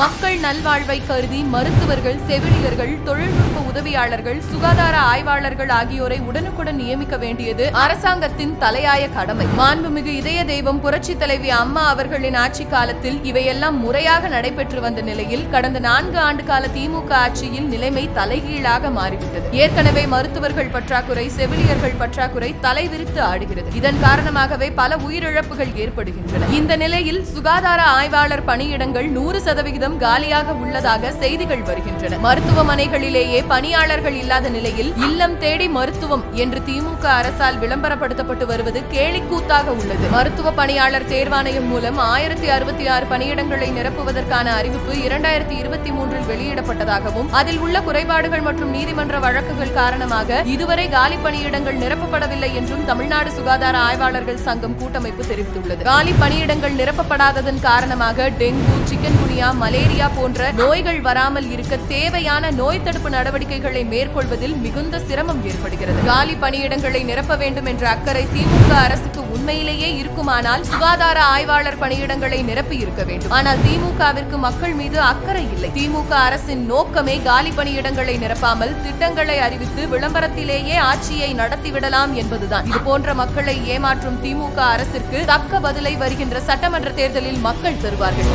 மக்கள் நல்வாழ்வை கருதி மருத்துவர்கள் செவிலியர்கள் தொழில்நுட்ப உதவியாளர்கள் சுகாதார ஆய்வாளர்கள் ஆகியோரை உடனுக்குடன் நியமிக்க வேண்டியது அரசாங்கத்தின் தலையாய கடமை. மாண்புமிகு இதய தெய்வம் புரட்சி தலைவி அம்மா அவர்களின் ஆட்சி காலத்தில் இவையெல்லாம் முறையாக நடைபெற்று வந்த நிலையில் கடந்த நான்கு ஆண்டு கால திமுக ஆட்சியில் நிலைமை தலைகீழாக மாறிவிட்டது. ஏற்கனவே மருத்துவர்கள் பற்றாக்குறை செவிலியர்கள் பற்றாக்குறை தலைவிரித்து ஆடுகிறது. இதன் காரணமாகவே பல உயிரிழப்புகள் ஏற்படுகின்றன. இந்த நிலையில் சுகாதார ஆய்வாளர் பணியிடங்கள் நூறு சதவிகிதம் காலியாக உள்ளதாக செய்திகள் வருகின்றன. மருத்துவமனைகளிலேயே பணியாளர்கள் இல்லாத நிலையில் இல்லம் தேடி மருத்துவம் என்று திமுக அரசால் விளம்பரப்படுத்தப்பட்டு வருவது கேலிக்கூத்தாக உள்ளது. மருத்துவ பணியாளர் தேர்வாணையம் மூலம் ஆயிரத்தி அறுபத்தி ஆறு பணியிடங்களை நிரப்புவதற்கான அறிவிப்பு இரண்டாயிரத்தி இருபத்தி மூன்றில் வெளியிடப்பட்டதாகவும் அதில் உள்ள குறைபாடுகள் மற்றும் நீதிமன்ற வழக்குகள் காரணமாக இதுவரை காலி பணியிடங்கள் நிரப்பப்படவில்லை என்றும் தமிழ்நாடு சுகாதார ஆய்வாளர்கள் சங்கம் கூட்டமைப்பு தெரிவித்துள்ளது. காலி பணியிடங்கள் நிரப்பப்படாததன் காரணமாக டெங்கு சிக்கன் குனியா மலேரியா போன்ற நோய்கள் வராமல் இருக்க தேவையான நோய் தடுப்பு நடவடிக்கைகளை மேற்கொள்வதில் மிகுந்த சிரமம் ஏற்படுகிறது. காலி பணியிடங்களை நிரப்ப வேண்டும் என்ற அக்கறை திமுக அரசுக்கு உண்மையிலேயே இருக்குமானால் சுகாதார ஆய்வாளர் பணியிடங்களை நிரப்பி இருக்க வேண்டும். ஆனால் திமுகவிற்கு மக்கள் மீது அக்கறை இல்லை. திமுக அரசின் நோக்கமே காலி பணியிடங்களை நிரப்பாமல் திட்டங்களை அறிவித்து விளம்பரத்திலேயே ஆட்சியை நடத்திவிடலாம் என்பதுதான். இது போன்ற மக்களை ஏமாற்றும் திமுக அரசிற்கு தக்க பதிலை வருகின்ற சட்டமன்ற தேர்தலில் மக்கள் தருவார்கள்.